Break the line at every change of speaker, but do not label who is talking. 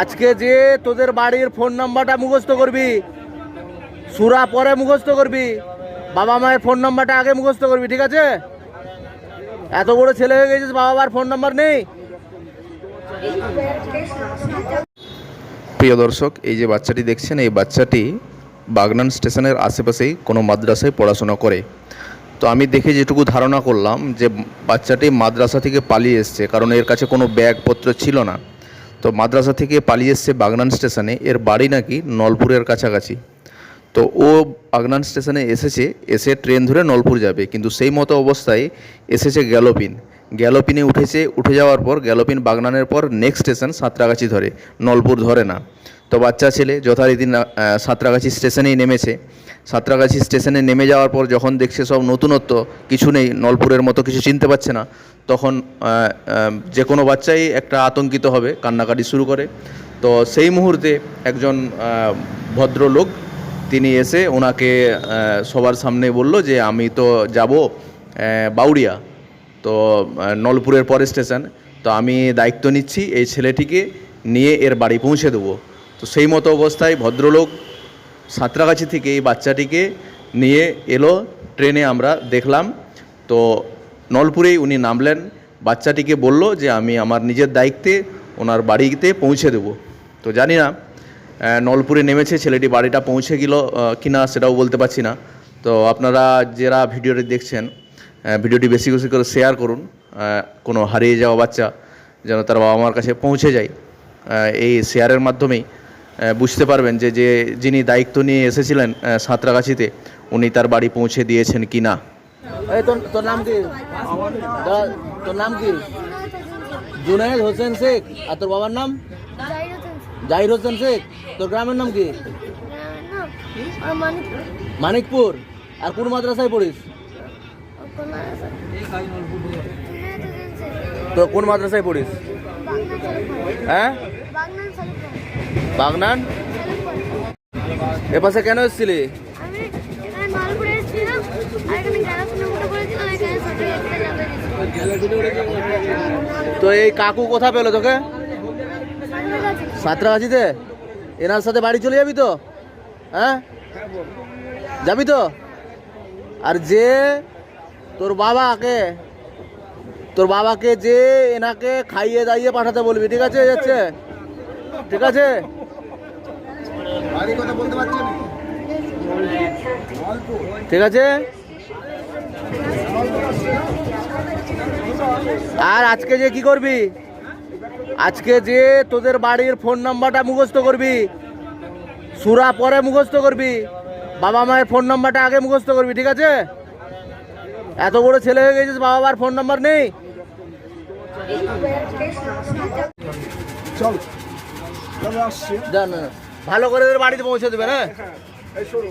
আজকে যে তোদের বাড়ির ফোন নাম্বারটা মুখস্থ করবি, সুরা পরে মুখস্থ করবি, বাবা মায়ের ফোন নাম্বারটা আগে মুখস্থ করবি, ঠিক আছে? এত বড় ছেলে হয়ে গেছিস, বাবা মার ফোন নাম্বার নেই?
প্রিয় দর্শক, এই যে বাচ্চাটি দেখছেন, এই বাচ্চাটি বাগনান স্টেশনের আশেপাশেই কোনো মাদ্রাসায় পড়াশোনা করে। তো আমি দেখে যেটুকু ধারণা করলাম যে বাচ্চাটি মাদ্রাসা থেকে পালিয়ে এসছে, কারণ এর কাছে কোনো ব্যাগপত্র ছিল না। তো মাদ্রাসা থেকে পালিয়ে এসছে বাগনান স্টেশনে। এর বাড়ি নাকি নলপুরের কাছাকাছি। তো ও বাগনান স্টেশনে এসেছে, এসে ট্রেন ধরে নলপুর যাবে। কিন্তু সেই মতো অবস্থায় এসেছে গ্যালোপিন। গ্যালোপিনে উঠেছে, উঠে যাওয়ার পর গ্যালোপিন বাগনানের পর নেক্সট স্টেশন সাঁতরাগাছি ধরে। নলপুর ধরে না। তো বাচ্চা ছেলে যথারীতি সাঁতরাগাছি স্টেশনেই নেমেছে। সাঁতরাগাছি স্টেশনে নেমে যাওয়ার পর যখন দেখছে সব নতুনত্ব, কিছু নেই, নলপুরের মতো কিছু চিনতে পারছে না, তখন যে কোনো বাচ্চাই একটা আতঙ্কিত হবে, কান্নাকাটি শুরু করে। তো সেই মুহূর্তে একজন ভদ্রলোক, তিনি এসে ওনাকে সবার সামনে বলল যে, আমি তো যাব বাউরিয়া তো নলপুরের পরের স্টেশন, তো আমি দায়িত্ব নিচ্ছি, এই ছেলেটিকে নিয়ে এর বাড়ি পৌঁছে দেবো। তো সেই মতো অবস্থায় ভদ্রলোক সাঁতরাগাছি থেকে এই বাচ্চাটিকে নিয়ে এলো ট্রেনে আমরা দেখলাম। তো নলপুরেই উনি নামলেন। বাচ্চাটিকে বলল যে আমি আমার নিজের দায়িত্বে ওনার বাড়িতে পৌঁছে দেবো। তো জানি না নলপুরে নেমেছে ছেলেটি বাড়িটা পৌঁছে গেল আহ, কিনা সেটাও বলতে পারছি না। তো আপনারা যারা ভিডিওটি দেখছেন ভিডিওটি বেশি বেশি করে শেয়ার করুন। কোনো হারিয়ে যাওয়া বাচ্চা যেন তার বাবা মার কাছে পৌঁছে যায়। এই শেয়ারের মাধ্যমেই বুঝতে পারবেন যে যে যিনি দায়িত্ব নিয়ে এসেছিলেন সাঁতরাগাছিতে, উনি তার বাড়ি পৌঁছে দিয়েছেন কি না
তোর নাম কি? তোর নাম কি? জুনায়েদ হোসেন শেখ। আর তোর বাবার নাম? জাহির হোসেন শেখ। তোর গ্রামের নাম কি? মানিকপুর। আর কোন মাদ্রাসায় পড়িস? তোর কোন মাদ্রাসায় পড়িস? হ্যাঁ? বাগনান? এপাশে কেন এসেছিলি? তো এই কাকু কোথা পেল তোকে? সাঁতরাগাছিতে? এনার সাথে বাড়ি চলে যাবি তো? হ্যাঁ? যাবি তো? আর যে তোর বাবাকে তোর বাবাকে যে এনাকে খাইয়ে দাইয়ে পাঠাতে বলবি ঠিক আছে? যাচ্ছে? ঠিক আছে? ঠিক আছে? আর আজকে যে কি করবি? আজকে যে তোদের বাড়ির ফোন নাম্বারটা মুখস্থ করবি সুরা পরে মুখস্থ করবি বাবা মায়ের ফোন নাম্বারটা আগে মুখস্থ করবি ঠিক আছে? এত বড় ছেলে হয়ে গেছিস বাবা মার ফোন নাম্বার নেই?
চল চলে। আসছি।
ভালো করে ওদের বাড়িতে পৌঁছে দেবে হ্যাঁ
এই শোনো।